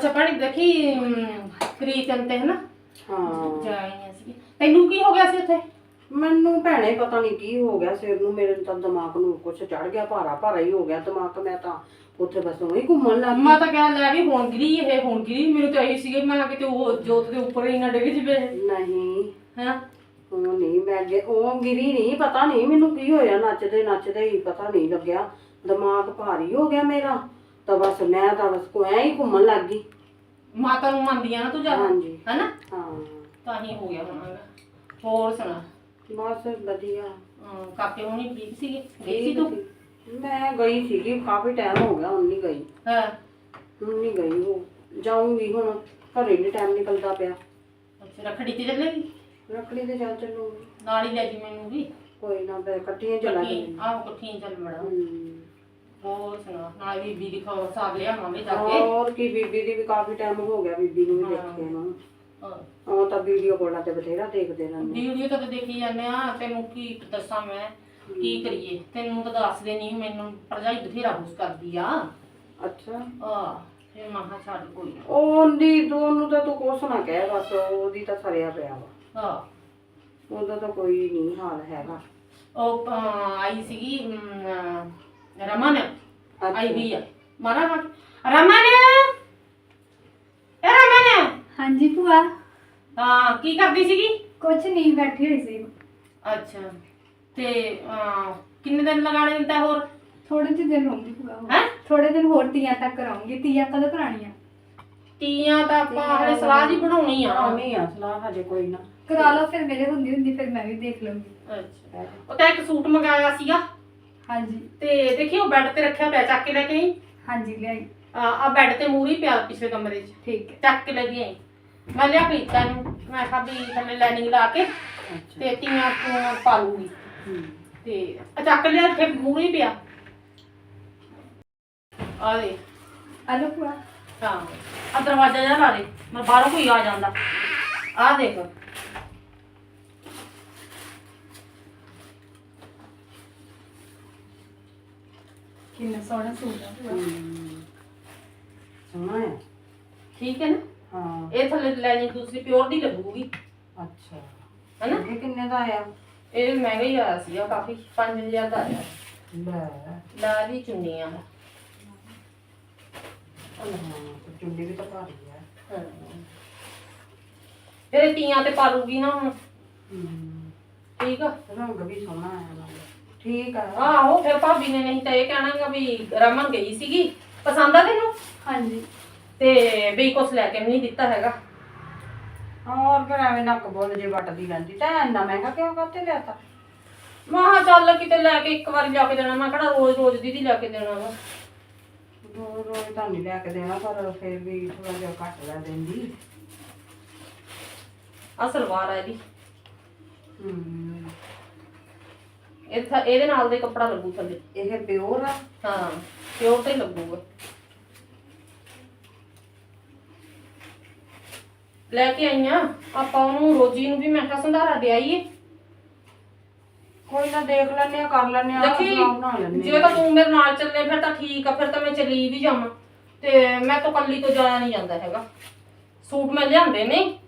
ਅੱਛਾ ਪਾਣੀ ਦੇਖੀ ਕ੍ਰੀਤਨ ਤੇ ਹਨਾ? ਹਾਂ। ਜਾਈਆਂ ਸੀ ਤੈਨੂੰ ਕੀ ਹੋ ਗਿਆ ਸੀ ਉੱਥੇ? ਮੈਨੂੰ ਭੈਣੇ ਪਤਾ ਨਹੀਂ ਕੀ ਹੋ ਗਿਆ ਸਿਰ ਨੂੰ ਮੇਰੇ ਤਾਂ ਦਿਮਾਗ ਨੂੰ ਕੁਛ ਚੜ ਗਿਆ ਭਾਰਾ ਭਾਰਾ ਹੀ ਹੋ ਗਿਆ ਦਿਮਾਗ ਮੈਂ ਤਾਂ। ਉੱਥੇ ਬਸ ਉਹੀ ਘੁੰਮਣ ਲੱਗ ਮੈਂ ਤਾਂ ਕਹਿਣ ਲੈ ਵੀ ਹੁਣ ਗਿਰੀ ਇਹ ਹੁਣ ਗਿਰੀ। ਮੈਨੂੰ ਤਾਂ ਇਹੀ ਸੀਗੇ ਮੈਂ ਕਿਤੇ ਉਹ ਜੋਤ ਦੇ ਉੱਪਰ ਹੀ ਨਾ ਡਿੱਗ ਜਵੇ। ਨਹੀਂ। ਹਾਂ? ਉਹ ਨਹੀਂ ਮੈਂ ਅੱਗੇ ਉਹ ਗਿਰੀ ਨਹੀਂ ਪਤਾ ਨਹੀਂ ਮੈਨੂੰ ਕੀ ਹੋਇਆ ਨੱਚਦੇ ਨੱਚਦੇ ਹੀ ਪਤਾ ਨਹੀਂ ਲੱਗਿਆ। ਦਿਮਾਗ ਭਾਰੀ ਹੋ ਗਿਆ ਮੇਰਾ। ਤਾਂ ਬਸ ਮੈਂ ਤਾਂ ਬਸ ਕੋ ਐਂ ਹੀ ਘੁੰਮਣ ਲੱਗ ਗਈ। ਮਾਤਾ ਨੂੰ ਮੰਨਦੀ ਆ ਨਾ ਤੂੰ ਜ਼ਿਆਦਾ ਹਾਂਜੀ। ਹੈਨਾ? ਹਾਂ। ਤਾਂ ਹੀ ਹੋ ਗਿਆ ਹੋਣਾ ਹੋਰ ਸੁਣਾ? ਬਸ ਵਧੀਆ। ਅਮ ਕਾਕੇ ਹੋਣੀ ਠੀਕ ਸੀਗੇ? ਗਈ ਸੀ ਤੂੰ? ਮੈਂ ਗਈ ਸੀਗੀ ਕਾਫੀ ਟਾਈਮ ਹੋ ਗਿਆ ਹੁਣ ਨਹੀਂ ਗਈ। ਹਾਂ। ਹੁਣ ਨਹੀਂ ਗਈ ਉਹ। ਜਾਊਂਗੀ ਹੁਣ ਘਰੇ ਨਹੀਂ ਟਾਈਮ ਨਿਕਲਦਾ ਪਿਆ। ਅੱਛਾ ਰੱਖੜੀ ਤੇ ਚੱਲੇਗੀ? ਰੱਖੜੀ ਤੇ ਚੱਲ ਚੱਲੂਗੀ। ਨਾਲ ਹੀ ਲੈ ਜੀ ਮੈਨੂੰ ਵੀ। ਕੋਈ ਨਾ ਫਿਰ ਇਕੱਠੀਆਂ ਚੱਲਾਂਗੇ। ਇਕੱਠੀ ਆਹੋ ਇਕੱਠੀਆਂ ਚੱਲ ਹਮ। ਹੋਰ ਸੁਣਾ ਨਾਲ ਬੀਬੀ ਦੀ ਖਬਰ ਸਾਗ ਲਿਆ ਮਾਮੇ ਜਾ ਕੇ। ਹੋਰ ਕੀ ਬੀਬੀ ਦੀ ਵੀ ਕਾਫੀ ਟਾਈਮ ਹੋ ਗਿਆ ਬੀਬੀ ਨੂੰ ਵੀ ਦੇਖੇ ਨੂੰ। ਉਹ ਤਾਂ ਵੀਡੀਓ ਕਾਲਾਂ ਤੇ ਬਥੇਰਾ ਦੇਖਦੇ ਰਹਿੰਦੇ ਵੀਡੀਓ ਤਾਂ ਦੇਖੀ ਜਾਂਦੇ ਆ ਤੈਨੂੰ ਕੀ ਦੱਸਾਂ ਮੈਂ ਕੀ ਕਰੀਏ? ਤੈਨੂੰ ਤਾਂ ਦੱਸਦੇ ਨਹੀਂ ਮੈਨੂੰ ਭਰਜਾਈ ਬਥੇਰਾ ਹੁਸ ਕਰਦੀ ਆ। ਅੱਛਾ। ਆ ਫਿਰ ਮਹਾ ਛੱਡ ਕੋਈ ਨਾ। ਉਹਦੀ ਦੋਨੂੰ ਤਾਂ ਤੂੰ ਕੁਛ ਨਾ ਕਹਿ ਬਸ ਉਹਦੀ ਤਾਂ ਸਰਿਆ ਪਿਆ ਵਾ। ਆ ਉਹਦਾ ਤਾਂ ਕੋਈ ਨਹੀਂ ਹਾਲ ਹੈਗਾ। ਉਹ ਆਈ ਸੀਗੀ ਰਮਨ ਆਈ ਵੀ ਆ ਮਾਰਾ ਹੱਥ। ਰਮਨ ਇਹ ਰਮਨ ਹਾਂਜੀ ਭੂਆ। ਹਾਂ ਕੀ ਕਰਦੀ ਸੀਗੀ? ਕੁਛ ਨਹੀਂ ਬੈਠੀ ਹੋਈ ਸੀ। ਅੱਛਾ। ਤੇ ਕਿੰਨੇ ਦਿਨ ਲਗਾਣੇ ਦਿੰਦਾ ਹੋਰ? ਥੋੜੇ ਜਿਹੇ ਦਿਨ ਰਹੂੰਗੀ ਭੂਆ ਹੋਰ। ਹੈਂ? ਥੋੜੇ ਦਿਨ ਹੋਰ ਤੀਆਂ ਤੱਕ ਕਰਾਉਂਗੀ ਤੀਆਂ ਕਦੋਂ ਕਰਾਣੀਆਂ ਤੀਆਂ ਤਾਂ ਆਪਾਂ ਹਲੇ ਸਲਾਹ ਜੀ ਬਣਾਉਣੀ ਆ। ਨਹੀਂ ਆ ਸਲਾਹ ਹਜੇ ਕੋਈ ਨਾ। ਕਰਾ ਲਓ ਫਿਰ ਮੇਰੇ ਹੁੰਦੀ ਹੁੰਦੀ ਫਿਰ ਮੈਂ ਵੀ ਦੇਖ ਲਵਾਂਗੀ ਅੱਛਾ। ਉਹ ਤਾਂ ਇੱਕ ਸੂਟ ਮੰਗਾਇਆ ਸੀਗਾ। ਹਾਂਜੀ। ਤੇ ਦੇਖੀ ਉਹ ਬੈੱਡ ਤੇ ਰੱਖਿਆ ਪਿਆ ਚੱਕ ਕੇ ਲੈ ਕੇ ਆਈ? ਹਾਂਜੀ ਲਿਆਈ ਆ ਬੈੱਡ ਤੇ ਮੂਰੀ ਪਿਆ ਪਿਛਲੇ ਕਮਰੇ 'ਚ? ਠੀਕ ਹੈ। ਚੱਕ ਕੇ ਲੈ ਕੇ ਆਈ। ਮੈਂ ਲਿਆ ਪੀਤਾ ਨੂੰ। ਮੈਂ ਕਿਹਾ ਵੀ ਥੱਲੇ ਲਾਈਨਿੰਗ ਲਾ ਕੇ ਅੱਛਾ। ਤੇ ਤੀਆਂ ਤੋਂ ਪਾ ਲੂੰਗੀ ਹਮ। ਤੇ ਆ ਚੱਕ ਲਿਆ ਇੱਥੇ ਮੂਰੀ ਪਿਆ। ਆ ਦੇ। ਹਲੋ ਭੂਆ। ਹਾਂ। ਆ ਦਰਵਾਜ਼ਾ ਜਿਹਾ ਲਾ ਦੇ। ਮੈਂ ਬਾਹਰੋਂ ਕੋਈ ਆ ਜਾਂਦਾ। ਆ ਦੇਖ। ਕਿੰਨਾ ਸੋਹਣਾ ਸੂਟ ਹੈ ਭੂਆ ਹਮ। ਸੋਹਣਾ ਹੈ ਠੀਕ ਹੈ ਨਾ? ਹਾਂ। ਇਹ ਥੱਲੇ ਲਾਈਨਿੰਗ ਦੂਸਰੀ ਪਿਓਰ ਦੀ ਲੱਗੂਗੀ। ਅੱਛਾ। ਹੈਨਾ? ਇਹ ਕਿੰਨੇ ਦਾ ਆਇਆ? ਇਹ ਮਹਿੰਗਾ ਹੀ ਆਇਆ ਸੀਗਾ ਕਾਫੀ 5000 ਦਾ ਆਇਆ। ਲੈ। ਲਾਲ ਹੀ ਚੁੰਨੀਆਂ ਹਾਂ ਚੁੰਡੀ ਵੀ ਤਾਂ ਭਾਰੀ ਹੈ ਹਾਂ। ਇਹ ਤੀਆਂ ਤੇ ਪਾ ਲੂਗੀ ਨਾ ਹੁਣ। ਹਮ। ਠੀਕ ਆ? ਰੰਗ ਵੀ ਸੋਹਣਾ ਹੈ ਨਾਲੇ ਠੀਕ ਆ। ਆਹੋ ਫਿਰ ਭਾਬੀ ਨੇ ਨਹੀਂ ਤਾਂ ਇਹ ਕਹਿਣਾਗਾ ਵੀ ਰਮਨ ਗਈ ਸੀਗੀ। ਪਸੰਦ ਆ ਤੈਨੂੰ? ਹਾਂਜੀ। ਤੇ ਵੀ ਕੁਛ ਲੈ ਕੇ ਵੀ ਨਹੀਂ ਦਿੱਤਾ ਹੈਗਾ। ਹੋਰ ਫਿਰ ਐਵੇਂ ਨੱਕ ਬੋਲ ਜੇ ਵੱਟਦੀ ਰਹਿੰਦੀ। ਤਾਂ ਇੰਨਾ ਮਹਿੰਗਾ ਕਿਉਂ ਕਰਤੇ ਲਿਆ ਤਾ ਮੈਂ ਕਿਹਾ ਚੱਲ ਕਿਤੇ ਲੈ ਕੇ ਇੱਕ ਵਾਰੀ ਲਿਆ ਕੇ ਦੇਣਾ। ਮੈਂ ਕਿਹੜਾ ਰੋਜ਼ ਰੋਜ਼ ਦੀਦੀ ਲੈ ਕੇ ਦੇਣਾ ਵਾ। ਰੋਜ਼ ਰੋਜ਼ ਤਾਂ ਨਹੀਂ ਲੈ ਕੇ ਦੇਣਾ ਪਰ ਫਿਰ ਵੀ ਥੋੜਾ ਜਿਹਾ ਘੱਟ ਲੈ ਦਿੰਦੀ। ਆ ਸਲਵਾਰ ਆ ਇਹਦੀ। ਇਹ ਥ- ਇਹਦੇ ਨਾਲ ਦੇ ਕੱਪੜਾ ਲੱਗੂ ਥੱਲੇ। ਇਹ ਪਿਓਰ ਆ? ਹਾਂ ਪਿਓਰ ਤੇ ਲੱਗੂਗਾ। ਲੈ ਕੇ ਆਈਆਂ। ਆਪਾਂ ਉਹਨੂੰ ਰੋਜੀ ਨੂੰ ਵੀ ਮੈਂ ਕਿਹਾ ਸੰਧਾਰਾ ਦੇ ਆਈਏ। ਕੋਈ ਨਾ ਦੇਖ ਲੈਣੇ ਆ ਕਰ ਲੈਣੇ ਆ ਦੇਖੀ ਸਲਾਹ ਬਣਾ ਲੈਣੇ ਜੇ ਤਾਂ ਤੂੰ ਮੇਰੇ ਨਾਲ ਚੱਲੇ ਫਿਰ ਤਾਂ ਠੀਕ ਆ ਫਿਰ ਤਾਂ ਮੈਂ ਚਲੀ ਵੀ ਜਾਵਾਂ। ਤੇ ਮੈਂ ਤਾਂ ਕੱਲੀ ਤੋਂ ਜਾਇਆ ਨਹੀਂ ਜਾਂਦਾ ਹੈਗਾ। ਸੂਟ ਮੈਂ ਲਿਆਂਦੇ ਨੇ।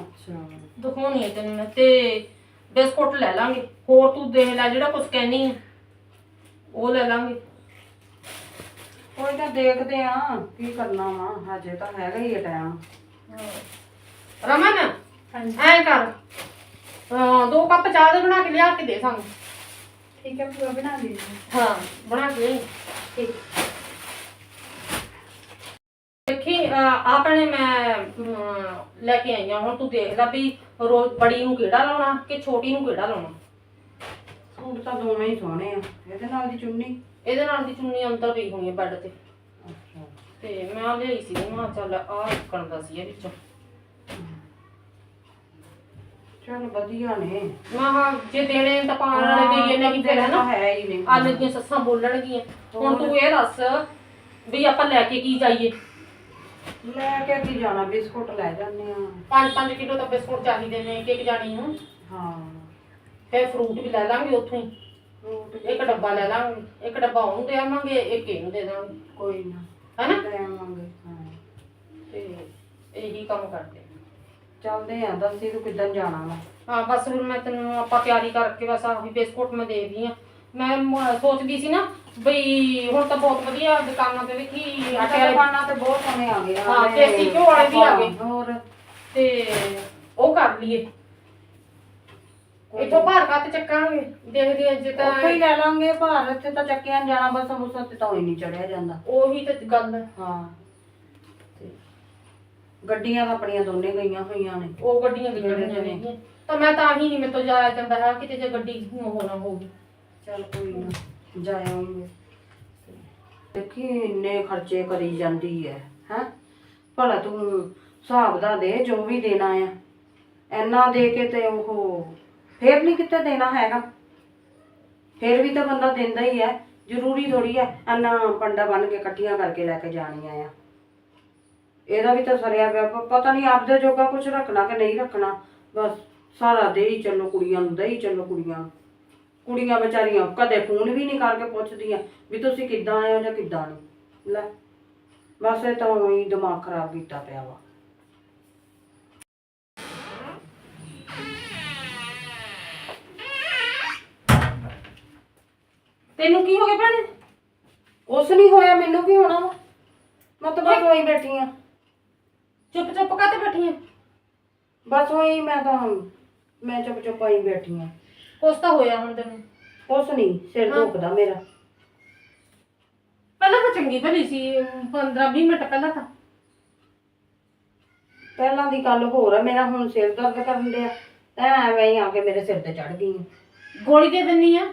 ਅੱਛਾ। ਦਿਖਾਉਣੀ ਹੈ ਤੈਨੂੰ ਮੈਂ। ਤੇ ਬਿਸਕੁਟ ਲੈ ਲਾਂਗੇ। ਹੋਰ ਤੂੰ ਦੇਖ ਲੈ ਜਿਹੜਾ ਕੁਝ ਕਹਿਨੀ ਹੈ ਉਹ ਲੈ ਲਾਂਗੇ। ਕੋਈ ਤਾਂ ਦੇਖਦੇ ਆ ਕੀ ਕਰਨਾ ਵਾ। ਹਜੇ ਤਾਂ ਹੈਗਾ ਹੀ ਟਾਈਮ। ਰਮਨ ਹਾਂਜੀ। ਐ ਕਰ। ਅਹ ਦੋ ਕੱਪ ਚਾਹ ਦੇ ਬਣਾ ਕੇ ਲਿਆ ਕੇ ਦੇ ਸਾਨੂੰ। ਠੀਕ ਹੈ ਭੂਆ ਬਣਾ ਦੇ ਹਾਂ। ਬਣਾ ਕੇ ਲਿਆਈ। ਠੀਕ। ਦੇਖੀ ਅਹ ਆਪਣੇ ਮੈਂ ਅਮ, ਲੈ ਕੇ ਆਈ ਹਾਂ। ਹੁਣ ਤੂੰ ਦੇਖ ਲੈ ਵੀ ਰੋਜ਼ ਬੜੀ ਨੂੰ ਕਿਹੜਾ ਲਾਉਣਾ ਕਿ ਛੋਟੀ ਨੂੰ ਕਿਹੜਾ ਲਾਉਣਾ? ਸੂਟ ਤਾਂ ਦੋਵੇਂ ਹੀ ਸੋਹਣੇ ਆ। ਇਹਦੇ ਨਾਲ ਦੀ ਚੁੰਨੀ? ਇਹਦੇ ਨਾਲ ਦੀ ਚੁੰਨੀ ਅੰਦਰ ਪਈ ਹੋਣੀ ਹੈ ਬੈੱਡ ਤੇ। ਅੱਛਾ। ਤੇ ਮੈਂ ਆ ਲਈ ਸੀ ਮੈਂ ਕਿਹਾ ਚੱਲ ਆਹ ਕਰਦਾ ਸੀ ਇਹ ਵਿੱਚੋਂ। ਚਲ ਵਧੀਆ ਨੇ। ਮੈਂ ਜੇ ਦੇਣੇ ਤਾਂ ਪਾਉਣ ਵਾਲੇ ਦੇ ਇਹਨੇ ਕੀ ਫਿਰ ਹੈ ਨਾ ਹੈ ਹੀ ਨੇ। ਆਲੇ ਦੀਆਂ ਸੱਸਾਂ ਬੋਲਣਗੀਆਂ। ਹੁਣ ਤੂੰ ਇਹ ਦੱਸ ਵੀ ਆਪਾਂ ਲੈ ਕੇ ਕੀ ਜਾਈਏ? ਲੈ ਕੇ ਕੀ ਜਾਣਾ ਬਿਸਕੁਟ ਲੈ ਜਾਂਦੇ ਆ 5-5 ਕਿਲੋ ਤਾਂ ਬਿਸਕੁਟ ਚਾਹੀਦੇ ਨੇ ਇੱਕ ਇੱਕ ਜਾਣੀ ਨੂੰ। ਹਾਂ। ਫਿਰ ਫਰੂਟ ਵੀ ਲੈ ਲਾਂਗੇ ਉੱਥੋਂ ਹੀ। ਫਰੂਟ ਇੱਕ ਡੱਬਾ ਲੈ ਲਾਂਗੇ ਇੱਕ ਡੱਬਾ ਉਹਨੂੰ ਦੇ ਆਵਾਂਗੇ ਇੱਕ ਇਹਨੂੰ ਦੇ ਦਾਂਗੇ। ਕੋਈ ਨਾ। ਹੈਨਾ? ਲੈ ਆਵਾਂਗੇ ਹਾਂ। ਇਹੀ ਕੰਮ ਕਰਦੇ ਚੱਲਦੇ ਆ ਦੱਸੀ ਤੂੰ ਕਿੱਦਣ ਜਾਣਾ ਵਾ? ਹਾਂ ਬਸ ਫਿਰ ਮੈਂ ਤੈਨੂੰ ਆਪਾਂ ਤਿਆਰੀ ਕਰਕੇ ਬਸ ਆਹੀ ਬਿਸਕੁਟ ਮੈਂ ਦੇ ਰਹੀ ਆ ਮੈਂ ਮ- ਸੋਚਦੀ ਸੀ ਨਾ ਬਈ ਹੁਣ ਤਾਂ ਬਹੁਤ ਵਧੀਆ ਦੁਕਾਨਾਂ ਤੇ ਵੇਖੀ ਆਟੇ ਵਾਲੇ ਦੁਕਾਨਾਂ ਤੇ ਬਹੁਤ ਸੋਹਣੇ ਆ ਗਏ ਆ। ਹਾਂ, ਦੇਸੀ ਘਿਓ ਵਾਲੇ ਵੀ ਆ ਗਏ। ਹੋਰ ਤੇ ਉਹ ਕਰ ਲਈਏ। ਇੱਥੋਂ ਭਾਰ ਕੱਤ ਚੱਕਾਂਗੇ। ਦੇਖਦੇ ਹਾਂ ਜੇ ਤਾਂ ਉੱਥੇ ਹੀ ਲੈ ਲਾਂਗੇ ਭਾਰ ਇੱਥੇ ਤਾਂ ਚੱਕਿਆਂ ਨੀ ਜਾਣਾ ਬਸ ਅੰਮ੍ਰਿਤਸਰ ਤੇ ਤਾਂ ਹੀ ਨਹੀਂ ਚੜਿਆ ਜਾਂਦਾ। ਉਹੀ ਤਾਂ ਗੱਲ ਹੈ। ਹਾਂ। ਤੇ ਗੱਡੀਆਂ ਤਾਂ ਆਪਣੀਆਂ ਦੋਨੇ ਗਈਆਂ ਹੋਈਆਂ ਨੇ। ਉਹ ਗੱਡੀਆਂ ਗਈਆਂ ਹੋਈਆਂ ਨੇਗੀਆਂ ਤਾਂ ਮੈਂ ਤਾਂ ਹੀ ਨਹੀਂ ਮੇਰੇ ਤੋਂ ਜਾਇਆ ਜਾਂਦਾ ਹੈ ਕਿਤੇ ਜੇ ਗੱਡੀ ਹੋ ਨਾ ਹੋਊਗੀ ਚੱਲ ਕੋਈ ਨਾ ਜਾਇਆਂਗੇ ਦੇਖੀ ਇੰਨੇ ਖਰਚੇ ਕਰੀ ਜਾਂਦੀ ਹੈ ਹੈ? ਭਲਾ ਤੂੰ ਹਿਸਾਬ ਦਾ ਦੇ ਜੋ ਵੀ ਦੇਣਾ ਆ। ਐਨਾ ਦੇ ਕੇ ਤੇ ਉਹ ਫੇਰ ਨਹੀਂ ਕਿਤੇ ਦੇਣਾ ਹੈਗਾ। ਫੇਰ ਵੀ ਤਾਂ ਬੰਦਾ ਦਿੰਦਾ ਹੀ ਹੈ ਜ਼ਰੂਰੀ ਥੋੜੀ ਹੈ ਇੰਨਾ ਪੰਡਾ ਬਣ ਕੇ ਇਕੱਠੀਆਂ ਕਰਕੇ ਲੈ ਕੇ ਜਾਣੀਆਂ ਆ। ਇਹਦਾ ਵੀ ਤਾਂ ਸਰਿਆ ਪਿਆ ਪਤਾ ਨਹੀਂ ਆਪਦੇ ਜੋਗਾ ਕੁਝ ਰੱਖਣਾ ਕਿ ਨਹੀਂ ਰੱਖਣਾ। ਬਸ ਸਾਰਾ ਦੇ ਹੀ ਚੱਲੋ ਕੁੜੀਆਂ ਨੂੰ, ਦੇ ਹੀ ਚੱਲੋ ਕੁੜੀਆਂ ਨੂੰ। ਕੁੜੀਆਂ ਵਿਚਾਰੀਆਂ ਕਦੇ ਫੋਨ ਵੀ ਨਹੀਂ ਕਰਕੇ ਪੁੱਛਦੀਆਂ ਵੀ ਤੁਸੀਂ ਕਿੱਦਾਂ ਆਏ ਹੋ ਜਾਂ ਕਿੱਦਾਂ ਨਹੀਂ। ਲੈ ਬਸ ਇਹ ਤਾਂ ਉਹੀ ਦਿਮਾਗ ਖਰਾਬ ਕੀਤਾ ਪਿਆ ਵਾ। ਤੈਨੂੰ ਕੀ ਹੋ ਗਿਆ ਭੈਣੇ? ਕੁਛ ਨਹੀਂ ਹੋਇਆ ਮੈਨੂੰ ਕੀ ਹੋਣਾ ਵਾ? ਮੈਂ ਤਾਂ ਬਸ ਉਹੀ ਬੈਠੀ ਆ। ਚੁੱਪ ਚੁੱਪ ਕਾਤੇ ਬੈਠੀ ਆ? ਬਸ ਉਹੀ ਮੈਂ ਤਾਂ ਮੈਂ ਚੁੱਪ ਚੁੱਪ ਆਈ ਬੈਠੀ ਆ। ਕੁਛ ਤਾਂ ਹੋਇਆ ਹੁਣ ਤੈਨੂੰ। ਕੁਛ ਨਹੀਂ ਸਿਰ ਹਾਂ। ਦੁਖਦਾ ਮੇਰਾ। ਪਹਿਲਾਂ ਤਾਂ ਚੰਗੀ ਭਲੀ ਸੀ 15 20 ਮਿੰਟ ਪਹਿਲਾਂ ਤਾਂ। ਪਹਿਲਾਂ ਦੀ ਗੱਲ ਹੋਰ ਆ ਮੇਰਾ ਹੁਣ ਸਿਰ ਦਰਦ ਕਰਨ ਡਿਆ। ਤਾਂ ਐਵੇਂ ਹੀ ਆ ਕੇ ਮੇਰੇ ਸਿਰ ਤੇ ਚੜ ਗਈ ਆ। ਗੋਲੀ ਦੇ ਦਿੰਨੀ ਆ?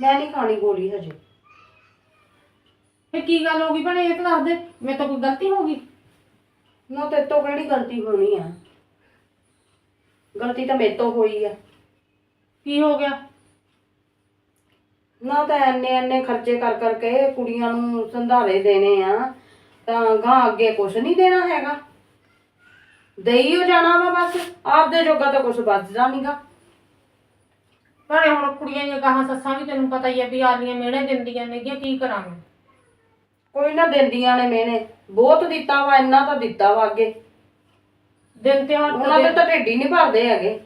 ਮੈਂ ਨਹੀਂ ਖਾਣੀ ਗੋਲੀ ਹਜੇ। ਫੇ ਕੀ ਗੱਲ ਹੋ ਗਈ ਭੈਣੇ ਇਹ ਤਾਂ ਦੱਸ ਦੇ ਮੇਰੇ ਤੋਂ ਕੋਈ ਗਲਤੀ ਹੋ ਗਈ? ਨਾ ਤੇ ਤੋਂ ਕਿਹੜੀ ਗਲਤੀ ਹੋਣੀ ਆ? ਗਲਤੀ ਤਾਂ ਮੇਰੇ ਤੋਂ ਹੋਈ ਆ। ਕੀ ਹੋ ਗਿਆ? ਨਾ ਤਾਂ ਐਨੇ ਐਨੇ ਖਰਚੇ ਕਰ ਕਰਕੇ ਕੁੜੀਆਂ ਨੂੰ ਸੰਧਾਰੇ ਦੇਣੇ ਆ ਤਾਂ ਗਾਂ ਅੱਗੇ ਕੁਛ ਨਹੀਂ ਦੇਣਾ ਹੈਗਾ। ਦੇਈ ਹੋ ਜਾਣਾ ਵਾ ਬਸ ਆਪਦੇ ਜੋਗਾ ਤਾਂ ਕੁਛ ਬਚਦਾ ਨਹੀਂਗਾ ਭੈਣੇ ਹੁਣ ਕੁੜੀਆਂ ਦੀਆਂ ਗਾਹਾਂ ਸੱਸਾਂ ਵੀ ਤੈਨੂੰ ਪਤਾ ਹੀ ਆ ਵੀ ਆਲੀਆਂ ਮਿਹਣੇ ਦਿੰਦੀਆਂ ਨੇਗੀਆਂ ਕੀ ਕਰਾਂਗੇ? ਕੋਈ ਨਾ ਦਿੰਦੀਆਂ ਨੇ ਮੈਨੇ ਬਹੁਤ ਦਿੱਤਾ ਵਾ ਇੰਨਾ ਤਾਂ ਦਿੱਤਾ ਵਾ ਅੱਗੇ। ਦਿਨ ਉਹਨਾਂ ਦੇ ਤਾਂ ਢਿੱਡ ਹੀ ਨਹੀਂ ਭਰਦੇ ਹੈਗੇ।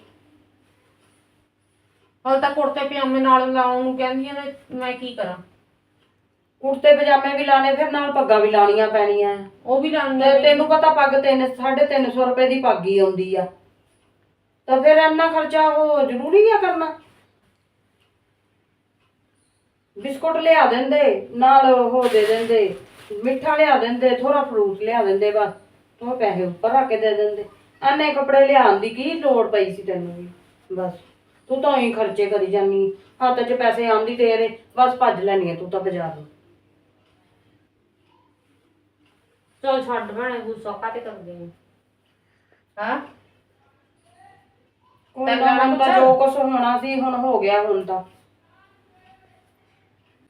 ਹਲ ਤਾਂ ਕੁੜਤੇ ਪਜਾਮੇ ਨਾਲ ਲਾਉਣ ਨੂੰ ਕਹਿੰਦੀਆਂ ਨੇ ਮੈਂ ਕੀ ਕਰਾਂ? ਕੁੜਤੇ ਪਜਾਮੇ ਵੀ ਲਾਣੇ ਫਿਰ ਨਾਲ ਪੱਗਾਂ ਵੀ ਲਾਣੀਆਂ ਪੈਣੀਆਂ। ਉਹ ਵੀ ਤੇ ਲਾਉਂਦੇ ਤੈਨੂੰ ਪਤਾ ਪੱਗ ਤਿੰਨ 350 ਰੁਪਏ ਦੀ ਪੱਗ ਹੀ ਆਉਂਦੀ ਆ। ਤਾਂ ਫਿਰ ਇੰਨਾ ਖਰਚਾ ਉਹ ਜ਼ਰੂਰੀ ਆ ਕਰਨਾ? ਬਿਸਕੁਟ ਲਿਆ ਦਿੰਦੇ ਨਾਲ ਉਹ ਦੇ ਦਿੰਦੇ ਮਿੱਠਾ ਲਿਆ ਦਿੰਦੇ ਥੋੜਾ ਫਰੂਟ ਲਿਆ ਦਿੰਦੇ ਬਸ। ਤੂੰ ਪੈਸੇ ਉੱਪਰ ਰੱਖ ਕੇ ਦੇ ਦਿੰਦੇ। ਐਨੇ ਕੱਪੜੇ ਲਿਆਉਣ ਦੀ ਕੀ ਲੋੜ ਪਈ ਸੀ ਤੈਨੂੰ ਵੀ? ਬਸ। ਤੂੰ ਤਾਂ ਹੀ ਖਰਚੇ ਕਰੀ ਜਾਨੀ ਹੱਥ 'ਚ ਪੈਸੇ ਆਉਂਦੀ ਤੇਰੇ ਬਸ ਭੱਜ ਲੈਣੀ ਆ ਤੂੰ ਤਾਂ ਬਾਜ਼ਾਰ ਨੂੰ। ਚਲ ਛੱਡ ਭੈਣੇ ਗੁੱਸਾ ਕਾਤੇ ਕਰਦੇ ਨੇ ਹਾਂ? ਕੋਈ ਨਾ ਹੁਣ ਤਾਂ? ਜੋ ਕੁਛ ਹੋਣਾ ਸੀ ਹੁਣ ਹੋ ਗਿਆ ਹੁਣ ਤਾਂ।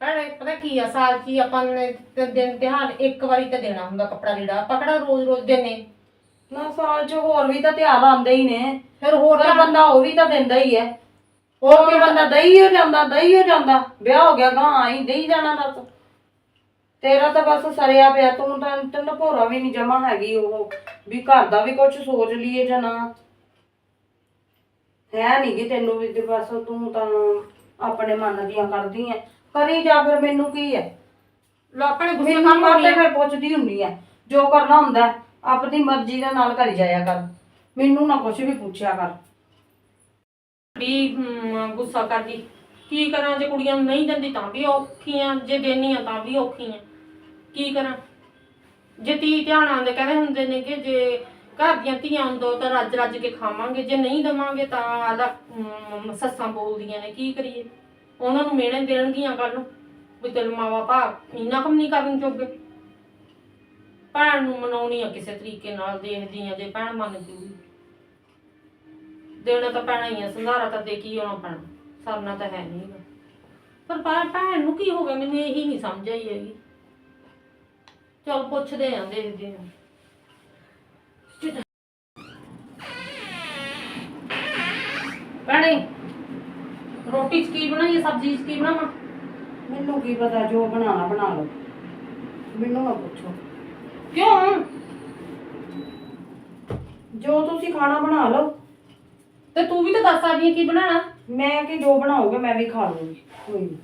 ਭੈਣੇ ਪਤਾ ਕੀ ਆ ਸਾਲ ਹੀ ਆਪਾਂ ਨੇ ਤੇ ਦਿਨ ਤਿਉਹਾਰ ਇੱਕ ਵਾਰੀ ਤਾਂ ਦੇਣਾ ਹੁੰਦਾ ਕੱਪੜਾ ਲੀੜਾ ਆਪਾਂ ਕਿਹੜਾ ਰੋਜ਼ ਰੋਜ਼ ਦਿੰਨੇ? ਨਾ ਸਾਲ 'ਚ ਹੋਰ ਵੀ ਤਾਂ ਤਿਉਹਾਰ ਆਉਂਦੇ ਹੀ ਨੇ। ਫਿਰ ਹੋਰ ਤਾਂ ਬੰਦਾ ਉਹ ਵੀ ਤਾਂ ਦਿੰਦਾ ਹੀ ਹੈ। ਉਹ ਵੀ ਬੰਦਾ ਦਈ ਹੋ ਜਾਂਦਾ ਦਈ ਹੋ ਜਾਂਦਾ। ਵਿਆਹ ਹੋ ਗਿਆ ਗਾਂ ਆਈ ਦੇਈ ਜਾਣਾ ਦੱਸ ਤੇਰਾ ਤਾਂ ਬਸ ਸਰਿਆ ਪਿਆ ਤੂੰ ਤਾਂ ਤੈਨੂੰ ਭੋਰਾ ਵੀ ਨਹੀਂ ਜਮਾ ਹੈਗੀ ਉਹ। ਵੀ ਘਰ ਦਾ ਵੀ ਕੁਝ ਸੋਚ ਲਈਏ ਜਾਂ ਨਾ। ਹੈ ਨਹੀਂ ਗੀ ਤੈਨੂੰ ਵੀ ਤੇ ਬਸ ਤੂੰ ਤਾਂ ਆਪਣੇ ਮਨ ਦੀਆਂ ਕਰਦੀ ਐ। ਕਰੀ ਜਾ ਫਿਰ ਮੈਨੂੰ ਕੀ ਹੈ ਲੋਕਾਂ ਨੇ ਗੁੱਸੇ ਮੈਨੂੰ ਮਾਤੇ ਹੋਣੀ ਫਿਰ ਪੁੱਛਦੀ ਹੁੰਦੀ ਐ ਜੋ ਕਰਨਾ ਹੁੰਦਾ ਹੈ, ਆਪਣੀ ਮਰਜ਼ੀ ਦੇ ਨਾਲ ਕਰੀ ਜਾਇਆ ਕਰ। ਮੈਨੂੰ ਨਾ ਕੁਝ ਵੀ ਪੁੱਛਿਆ ਕਰ। ਵੀ ਹਮ, ਗੁੱਸਾ ਕਰਦੀ। ਕੀ ਕਰਾਂ ਜੇ ਕੁੜੀਆਂ ਨੂੰ ਨਹੀਂ ਦਿੰਦੀ ਤਾਂ ਵੀ ਔਖੀਆਂ ਜੇ ਦੇਣੀ ਆ ਤਾਂ ਵੀ ਔਖੀਆਂ। ਕੀ ਕਰਾਂ? ਜੇ ਤੀ ਧਿਆਨ ਆਉਂਦੇ ਕਹਿੰਦੇ ਹੁੰਦੇ ਨੇ ਕਿ ਜੇ ਘਰ ਦੀਆਂ ਧੀਆਂ ਨੂੰ ਦੋ ਤਾਂ ਰੱਜ ਰੱਜ ਕੇ ਖਾਵਾਂਗੇ ਜੇ ਨਹੀਂ ਦਵਾਂਗੇ ਤਾਂ ਆਦਾ ਸੱਸਾਂ ਬੋਲਦੀਆਂ ਨੇ ਕੀ ਕਰੀਏ? ਉਹਨਾਂ ਨੂੰ ਮਿਹਣੇ ਦੇਣਗੀਆਂ ਕੱਲ ਨੂੰ ਵੀ ਤੈਨੂੰ ਮਾਵਾ ਭਾ ਇੰਨਾ ਕੰਮ ਨਹੀਂ ਕਰਨ ਜੋਗੇ। ਭੈਣ ਨੂੰ ਮਨਾਉਣੀ ਆ ਕਿਸੇ ਤਰੀਕੇ ਨਾਲ ਦੇਖਦੀ ਆ ਜੇ ਭੈਣ ਮੰਨ ਜੂਗੀ। ਦੇਣਾ ਤਾਂ ਪੈਣਾ ਹੀ ਆ ਸੰਧਾਰਾ ਤਾਂ ਦੇ ਕੀ ਆਉਣਾ ਪੈਣਾ ਸਰਨਾ ਤਾਂ ਹੈ ਨਹੀਂ ਪਰ ਭੈ- ਭੈਣ ਨੂੰ ਕੀ ਹੋ ਗਿਆ ਮੈਨੂੰ ਇਹੀ ਨਹੀਂ ਸਮਝ ਆਈ ਹੈਗੀ। ਚਲ ਪੁੱਛਦੇ ਆਂ ਦੇਖਦੇ ਆਂ ਭੈਣੇ ਰੋਟੀ ਚ ਕੀ ਬਣਾਈਏ ਸਬਜ਼ੀ ਚ ਕੀ ਬਣਾਵਾਂ? ਮੈਨੂੰ ਕੀ ਪਤਾ ਜੋ ਬਣਾਉਣਾ ਬਣਾ ਲਓ। ਮੈਨੂੰ ਨਾ ਪੁੱਛੋ। ਕਿਉਂ? ਜੋ ਤੁਸੀਂ ਖਾਣਾ ਬਣਾ ਲਓ। ਤੇ ਤੂੰ ਵੀ ਤਾਂ ਦੱਸ ਸਕਦੀ ਹੈ ਕੀ ਬਣਾਉਣਾ? ਮੈਂ ਕਿ ਜੋ ਬਣਾਓਗੇ ਮੈਂ ਵੀ ਖਾ ਲੂੰਗੀ ਕੋਈ ਨਹੀਂ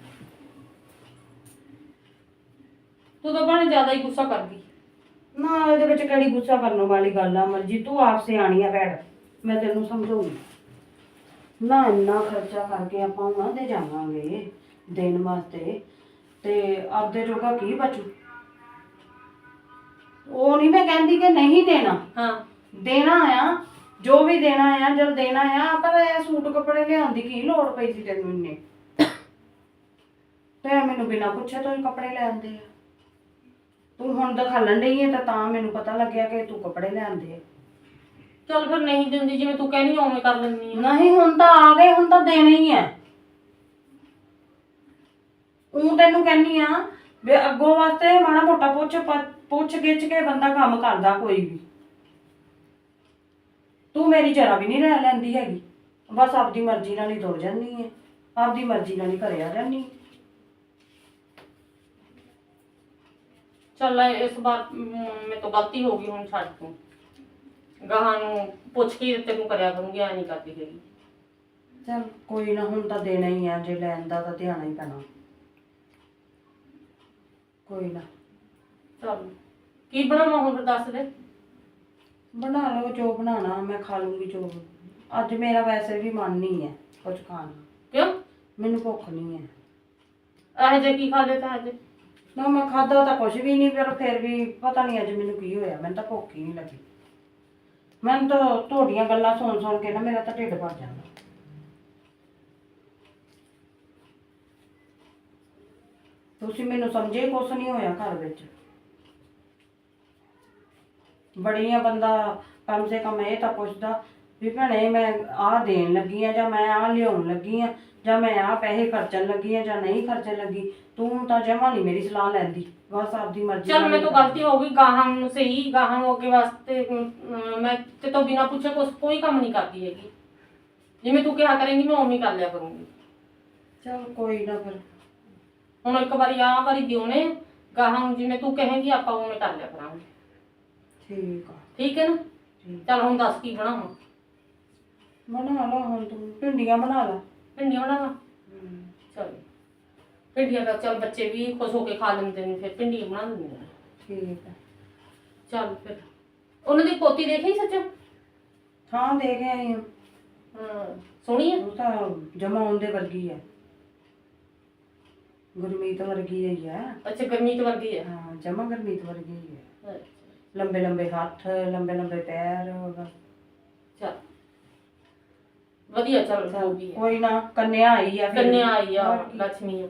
ਤੂੰ ਤਾਂ ਬਣ ਜ਼ਿਆਦਾ ਹੀ ਗੁੱਸਾ ਕਰਦੀ ਨਾ ਇਹਦੇ ਵਿੱਚ ਕਿਹੜੀ ਗੁੱਸਾ ਕਰਨ ਵਾਲੀ ਗੱਲ ਆ ਮਰਜ਼ੀ ਤੂੰ ਆਪ ਸਿਆਣੀ ਆ ਭੈਣ ਮੈਂ ਤੈਨੂੰ ਸਮਝਾਉਂਗੀ ਨਾ ਇੰਨਾ ਖਰਚਾ ਕਰਕੇ ਆਪਾਂ ਉਹਨਾਂ ਦੇ ਜਾਵਾਂਗੇ ਦੇਣ ਵਾਸਤੇ ਤੇ ਆਪਦੇ ਜੋਗਾ ਕੀ ਬਚੂ? ਉਹ ਨਹੀਂ ਮੈਂ ਕਹਿੰਦੀ ਕਿ ਨਹੀਂ ਦੇਣਾ। ਹਾਂ। ਦੇਣਾ ਆ ਜੋ ਵੀ ਦੇਣਾ ਆ ਜਦ ਦੇਣਾ ਆ ਪਰ ਇਹ ਸੂਟ ਕੱਪੜੇ ਲਿਆਉਣ ਦੀ ਕੀ ਲੋੜ ਪਈ ਸੀ ਤੈਨੂੰ ਇੰਨੇ? ਤੇ ਮੈਨੂੰ ਬਿਨਾਂ ਪੁੱਛੇ ਤੋਂ ਹੀ ਕੱਪੜੇ ਲੈ ਆਂਦੇ ਆ। ਤੂੰ ਹੁਣ ਦਿਖਾਲਣ ਡਈ ਹੈ ਤਾਂ ਤਾਂ ਮੈਨੂੰ ਪਤਾ ਲੱਗਿਆ ਕਿ ਤੂੰ ਕੱਪੜੇ ਲੈ ਆਂਦੇ ਆ। ਚੱਲ ਫਿਰ ਨਹੀਂ ਦਿੰਦੀ ਜਿਵੇਂ ਤੂੰ ਕਹਿੰਦੀ ਉਵੇਂ ਕਰ ਲੈਂਦੀ ਆ। ਨਹੀਂ ਹੁਣ ਤਾਂ ਆ ਗਏ ਹੁਣ ਤਾਂ ਦੇਣੇ ਹੀ ਆ। ਉਹ ਤੈਨੂੰ ਕਹਿੰਨੀ ਆ ਵੀ ਅੱਗੋਂ ਵਾਸਤੇ ਮਾੜਾ ਮੋਟਾ ਪੁੱਛ ਪੁੱਛ ਗਿੱਛ ਕੇ ਬੰਦਾ ਕੰਮ ਕਰਦਾ ਕੋਈ ਵੀ। ਤੂੰ ਮੇਰੀ ਜਰਾ ਵੀ ਨਹੀਂ ਰਹਿ ਲੈਂਦੀ ਹੈਗੀ। ਬਸ ਆਪਦੀ ਮਰਜ਼ੀ ਨਾਲ ਹੀ ਤੁਰ ਜਾਂਦੀ ਹੈ ਆਪਦੀ ਮਰਜ਼ੀ ਨਾਲ ਹੀ ਘਰੇ ਆ ਜਾਂਦੀ ਹੈ। ਚੱਲ ਇਸ ਵਾਰ ਮੇਰੇ ਤੋਂ ਗਲਤੀ ਹੋ ਗਈ ਹੁਣ ਛੱਡ ਤੂੰ। ਗਾਹਾਂ ਨੂੰ ਪੁੱਛ ਕੇ ਤੈਨੂੰ ਕਰਿਆ ਕਰੂੰਗੀ ਐ ਨਹੀਂ ਕਰਦੀ ਹੈਗੀ। ਚੱਲ ਕੋਈ ਨਾ ਹੁਣ ਤਾਂ ਦੇਣਾ ਹੀ ਆ ਜੇ ਲੈਣ ਦਾ ਤਾਂ ਧਿਆਨ ਹੀ ਪੈਣਾ। ਕੋਈ ਨਾ। ਚੱਲ ਕੀ ਬਣਾਵਾਂ ਹੁਣ ਦੱਸ ਦੇ। ਬਣਾ ਲਓ ਜੋ ਬਣਾਣਾ ਮੈਂ ਖਾ ਲੂੰਗੀ ਜੋ ਅੱਜ ਮੇਰਾ ਵੈਸੇ ਵੀ ਮਨ ਨਹੀਂ ਹੈ ਕੁਝ ਖਾਣ ਨੂੰ। ਕਿਉਂ? ਮੈਨੂੰ ਭੁੱਖ ਨਹੀਂ ਹੈ। ਇਹ ਜੇ ਕੀ ਖਾ ਲਿਆ ਅੱਜ? ਨਾ ਮੈਂ ਖਾਦਾ ਤਾਂ ਕੁਝ ਵੀ ਨਹੀਂ ਪਰ ਫਿਰ ਵੀ ਪਤਾ ਨਹੀਂ ਅੱਜ ਮੈਨੂੰ ਕੀ ਹੋਇਆ ਮੈਨੂੰ ਤਾਂ ਭੁੱਖ ਹੀ ਨਹੀਂ ਲੱਗੀ। ਮੈਨੂੰ ਤਾਂ ਤੁਹਾਡੀਆਂ ਗੱਲਾਂ ਸੁਣ ਸੁਣ ਕੇ ਨਾ ਮੇਰਾ ਤਾਂ ਢਿੱਡ ਭਰ ਜਾਂਦਾ। ਤੁਸੀਂ ਮੈਨੂੰ ਸਮਝੇ ਕੁਛ ਨਹੀਂ ਹੋਇਆ ਘਰ ਵਿੱਚ। ਬੜੀਆਂ ਬੰਦਾ ਕਮ ਸੇ ਕਮ ਇਹ ਤਾਂ ਪੁੱਛਦਾ ਵੀ ਭੈਣੇ ਮੈਂ ਆਹ ਦੇਣ ਲੱਗੀ ਆ ਜਾਂ ਮੈਂ ਆਹ ਲਿਆਉਣ ਲੱਗੀ ਆ ਜਾਂ ਮੈਂ ਆਹ ਪੈਸੇ ਖਰਚਣ ਲੱਗੀ ਆ ਜਾਂ ਨਹੀਂ ਖਰਚਣ ਲੱਗੀ ਤੂੰ ਤਾਂ ਜਮਾ ਨਹੀਂ ਮੇਰੀ ਸਲਾਹ ਲੈਂਦੀ ਬਸ ਆਪਦੀ ਮਰਜ਼ੀ ਚੱਲ ਨਾਲ ਮੇਰੇ ਤੋਂ ਗਲਤੀ ਹੋ ਗਈ ਗਾਹਾਂ ਨੂੰ ਸਹੀ ਗਾਹਾਂ ਨੂੰ ਅੱਗੇ ਵਾਸਤੇ ਅਮ, ਮੈਂ ਤੇ ਤੋਂ ਬਿਨਾ ਪੁੱਛੇ ਕੁਛ ਕੋਈ ਕੰਮ ਨਹੀਂ ਕਰਦੀ ਹੈਗੀ। ਜਿਵੇਂ ਤੂੰ ਕਿਹਾ ਕਰੇਂਗੀ ਮੈਂ ਉਵੇਂ ਹੀ ਕਰ ਲਿਆ ਕਰੂੰਗੀ। ਚਲ ਕੋਈ ਨਾ ਫਿਰ। ਹੁਣ ਇੱਕ ਵਾਰੀ ਆਹ ਵਾਰੀ ਦਿਉਣੇ ਗਾਹਾਂ ਨੂੰ ਜਿਵੇਂ ਤੂੰ ਕਹੇਂਗੀ ਆਪਾਂ ਉਵੇਂ ਕਰ ਲਿਆ ਕਰਾਂਗੇ। ਠੀਕ ਆ। ਠੀਕ ਹੈ ਨਾ? ਠੀਕ। ਚੱਲ ਹੁਣ ਦੱਸ ਕੀ ਬਣਾਵਾਂ? ਬਣਾ ਲਾ ਹੁਣ ਤੂੰ ਭਿੰਡੀਆਂ ਬਣਾ ਲਾ। ਭਿੰਡੀਆਂ ਬਣਾਵਾਂ ਚਲ। ਭਿੰਡੀਆਂ ਦਾ ਚੱਲ ਬੱਚੇ ਵੀ ਖੁਸ਼ ਹੋ ਕੇ ਖਾ ਲੈਂਦੇ ਨੇ ਫਿਰ ਭਿੰਡੀਆਂ ਬਣਾ ਦਿੰਦੇ ਨੇ। ਠੀਕ ਆ। ਚੱਲ ਫਿਰ। ਉਹਨਾਂ ਦੀ ਪੋਤੀ ਦੇਖੀ ਸੱਚ? ਹਾਂ ਦੇ ਕੇ ਆਈ ਹਾਂ ਹਾਂ ਸੋਹਣੀ ਹੈ ਉਹ ਤਾਂ ਜਮਾਉਣ ਦੇ ਵਰਗੀ ਹੈ ਗੁਰਮੀਤ ਵਰਗੀ ਹੀ ਹੈ ਅੱਛਾ ਗਰਮੀਤ ਵਰਗੀ ਹੈ ਹਾਂ ਜਮਾ ਗੁਰਮੀਤ ਵਰਗੀ ਹੀ ਹੈ ਲੰਬੇ ਲੰਬੇ ਹੱਥ ਲੰਬੇ ਲੰਬੇ ਪੈਰ ਉਹਦਾ। ਚੱਲ। ਵਧੀਆ ਚੱਲ ਚੱਲ, ਹੋ ਕੋਈ ਨਾ ਕੰਨਿਆ ਆਈ ਆ ਫਿਰ। ਕੰਨਿਆ ਆਈ ਆ ਹੋਰ ਕੀ। ਲక్ష్ਮੀ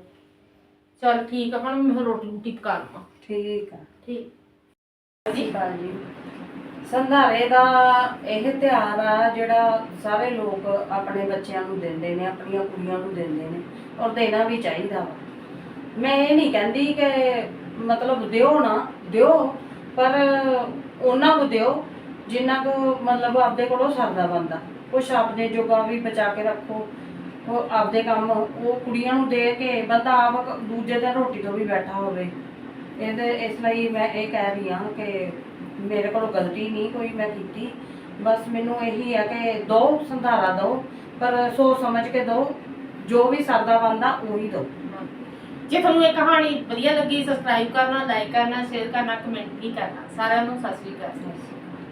ਚੱਲ ਠੀਕ ਆ ਹੁਣ ਮੈਂ ਰੋਟੀ ਰੂਟੀ ਪਕਾ ਲਵਾਂ ਠੀਕ ਆ। ਠੀਕ। ਜੀ ਜੀ। ਸੰਧਾਰੇ ਦਾ ਇਹ ਤਿਉਹਾਰ ਆ ਜਿਹੜਾ ਸਾਰੇ ਲੋਕ ਆਪਣੇ ਬੱਚਿਆਂ ਨੂੰ ਦਿੰਦੇ ਨੇ ਆਪਣੀਆਂ ਕੁੜੀਆਂ ਨੂੰ ਦਿੰਦੇ ਨੇ ਔਰ ਦੇਣਾ ਵੀ ਚਾਹੀਦਾ ਵਾ। ਮੈਂ ਇਹ ਨਹੀਂ ਕਹਿੰਦੀ ਕਿ ਮਤਲਬ ਦਿਓ ਨਾ ਦਿਓ। ਪਰ ਉਹਨਾਂ ਨੂੰ ਦਿਓ, ਜਿੰਨਾ ਕੁ ਮਤਲਬ ਆਪਦੇ ਕੋਲੋਂ ਸਰਦਾ ਬੰਦਾ। ਕੁਛ ਆਪਣੇ ਜੋਗਾ ਵੀ ਬਚਾ ਕੇ ਰੱਖੋ, ਉਹ ਆਪਦੇ ਕੰਮ, ਉਹ ਕੁੜੀਆਂ ਨੂੰ ਦੇ ਕੇ ਬੰਦਾ ਆਪ ਦੂਜੇ ਦਿਨ ਰੋਟੀ ਤੋਂ ਵੀ ਬੈਠਾ ਹੋਵੇ। ਇਹਦੇ, ਇਸ ਲਈ ਮੈਂ ਇਹ ਕਹਿ ਰਹੀ ਹਾਂ ਕਿ ਮੇਰੇ ਕੋਲੋਂ ਗਲਤੀ ਨਹੀਂ ਕੋਈ ਮੈਂ ਕੀਤੀ। ਬਸ ਮੈਨੂੰ ਇਹੀ ਹੈ ਕਿ ਦੋ ਸੰਧਾਰਾ ਦੋ ਪਰ ਸੋਚ ਸਮਝ ਕੇ ਦੋ ਜੋ ਵੀ ਸਰਦਾ ਬੰਦਾ ਉਹੀ ਦੋ ਜੇ ਤੁਹਾਨੂੰ ਇਹ ਕਹਾਣੀ ਵਧੀਆ ਲੱਗੀ ਸਬਸਕ੍ਰਾਈਬ ਕਰਨਾ ਲਾਈਕ ਕਰਨਾ ਸ਼ੇਅਰ ਕਰਨਾ ਕਮੈਂਟ ਵੀ ਕਰਨਾ। ਸਾਰਿਆਂ ਨੂੰ ਸਤਿ ਸ਼੍ਰੀ ਅਕਾਲ।